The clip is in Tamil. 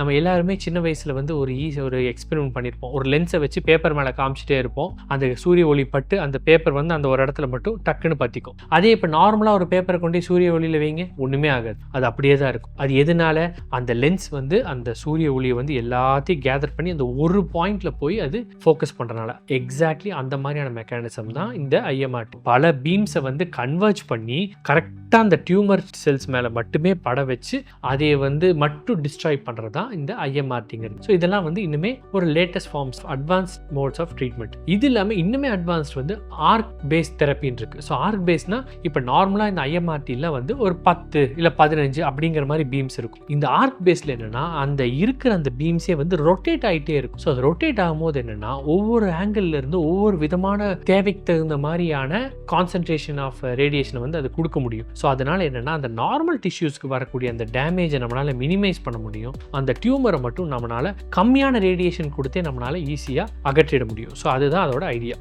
நம்ம எல்லாருமே சின்ன வயசில் வந்து ஒரு ஈஸி ஒரு எக்ஸ்பெரிமெண்ட் பண்ணியிருப்போம் ஒரு லென்ஸை வச்சு பேப்பர் மேலே காமிச்சிட்டே இருப்போம். அந்த சூரிய ஒளி பட்டு அந்த பேப்பர் வந்து அந்த ஒரு இடத்துல மட்டும் டக்குன்னு பற்றிக்கும் அதே இப்போ நார்மலாக ஒரு பேப்பரை கொண்டு சூரிய ஒளியில் வைங்க ஒன்றுமே ஆகாது. அது அப்படியே தான் இருக்கும். அது எதனால? அந்த லென்ஸ் வந்து அந்த சூரிய ஒளியை வந்து எல்லாத்தையும் கேதர் பண்ணி அந்த ஒரு பாயிண்ட்ல போய் அது ஃபோக்கஸ் பண்ணுறனால எக்ஸாக்ட்லி அந்த மாதிரியான மெக்கானிசம் தான் இந்த ஐஎம்ஆர்டி பல பீம்ஸை வந்து கன்வெர்ஜ் பண்ணி கரெக்டாக அந்த டியூமர் செல்ஸ் மேலே மட்டுமே பட வச்சு அதை வந்து மட்டும் டிஸ்ட்ராய் பண்ணுறது தான் இந்த ஐஎம்ஆர்டிங்கிறது ஸோ இதெல்லாம் வந்து இன்னுமே ஒரு latest forms advanced mods of treatment இது இல்லாமல் இன்னுமே அட்வான்ஸ்ட் வந்து ஆர்க் பேஸ் தெரப்பின்னு இருக்குது ஸோ ஆர்க் பேஸ்னா இப்போ நார்மலாக இந்த ஐஎம்ஆர்டியில் வந்து ஒரு பத்து இல்லை பதினஞ்சு அப்படிங்கிற மாதிரி பீம்ஸ் இருக்கும். இந்த ஆர்க் பேஸில் என்னென்னா அந்த இருக்கிற அந்த பீம்ஸே வந்து ரொட்டேட் ஆகிட்டே இருக்கும். ஸோ அது ரொட்டேட் ஆகும்போது என்னென்னா ஒவ்வொரு ஆங்கிள்லேருந்து இருந்து ஒவ்வொரு விதமான தேவைக்கு தகுந்த மாதிரியான கான்சன்ட்ரேஷன் ஆஃப் ரேடியேஷனை வந்து அது கொடுக்க முடியும். ஸோ அதனால் என்னென்னா அந்த நார்மல் டிஷ்யூஸ்க்கு வரக்கூடிய அந்த டேமேஜை நம்மளால் மினிமைஸ் பண்ண முடியும். அந்த டியூமரை மட்டும் நம்மளால் கம்மியான ரேடியேஷன் கொடுத்தே நம்மளால் ஈஸியாக அகற்றிட முடியும். ஸோ அதுதான் அதோட ஐடியா